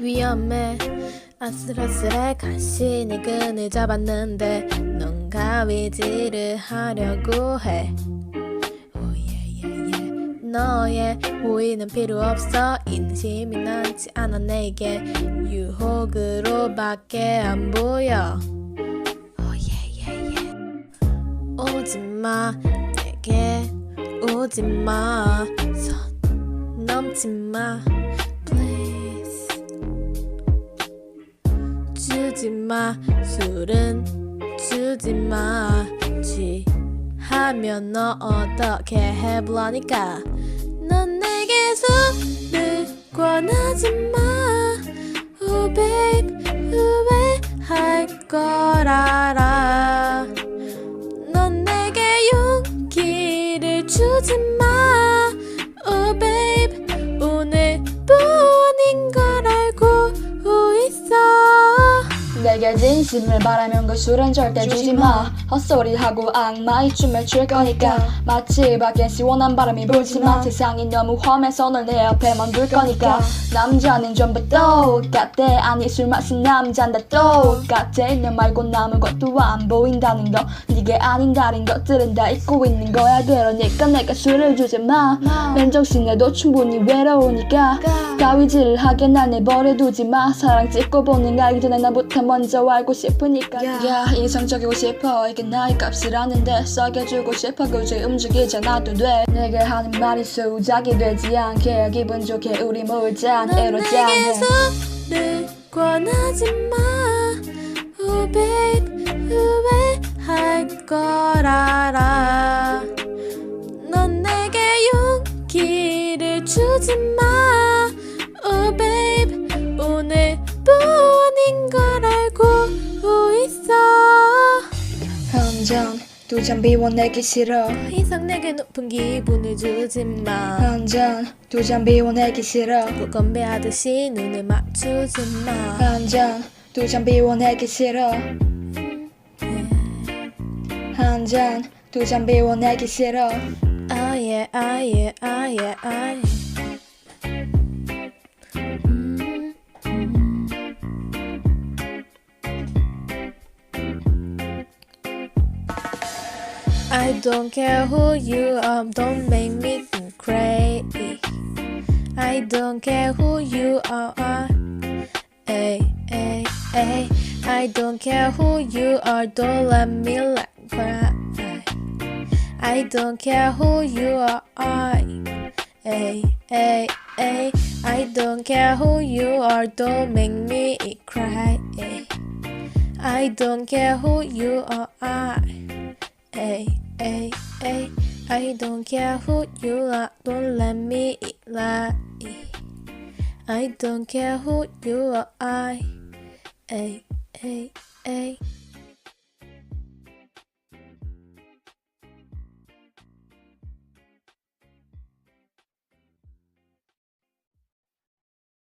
위험해. 아슬아슬해 간신히 끈을 잡았는데. 넌 가위질을 하려고 해 너의 호의는 필요 없어. 인심이 남지 않아 내게. 유혹으로밖에 안 보여. 오예예예 오지마 내게 오지마. 선 넘지마. Please. 주지마. 술은 주지마. 취 하면 너 어떻게 해보라니까. 넌 내게 술을 권하지 마. Oh babe 후회할 걸 알아 진심을 바라면 그 술은 절대 주지 마. 헛소리하고 악마의 춤을 출 거니까. 마치 밖엔 시원한 바람이 불지만 세상이 너무 험해서 널 내 앞에만 둘 거니까. 남자는 전부 똑같대 아니 술 마신 남잔 다 똑같아. 너 말고 아무것도 안 보인다는 거. 네게 아닌 다른 것들은 다 잊고 있는 거야. 그러니까 내가 술을 주지 마. 맨정신에도 충분히 외로우니까. 가위질을 하게 날 내버려두지 마. 사랑 찍고 보는 전에 나부터 먼저 알고 싶으니까 야. 이성적이고 싶어. 이게 나의 값을 아는데 싸게 주고 싶어. 굳이 움직이지 않아도 돼. 내게 하는 말이 수작이 되지 않게 기분 좋게 우리 넌 에로 내게 짠해 술을 권하지 마. Oh babe 후회할 걸 알아. 넌 내게 용기를 주지 마 한잔 두잔 비워내기 싫어. 이상 내게 높은 기분을 주지마. 한잔 두 잔 비워내기 싫어. 무건배하듯이 눈을 맞추지마. 한잔 두 잔 비워내기 싫어. 한잔 두 잔 비워내기 싫어. 아예 아예 아예 아예 I don't care who you are, don't make me go crazy. I don't care who you are. Ay, ay, ay. I don't care who you are, don't let me like cry. I don't care who you are. Ay, ay, ay. I don't care who you are, don't make me cry. I don't care who you are. Ay, ay, ay. I don't care who you are, don't let me lie. I don't care who you are. Ay, ay, ay.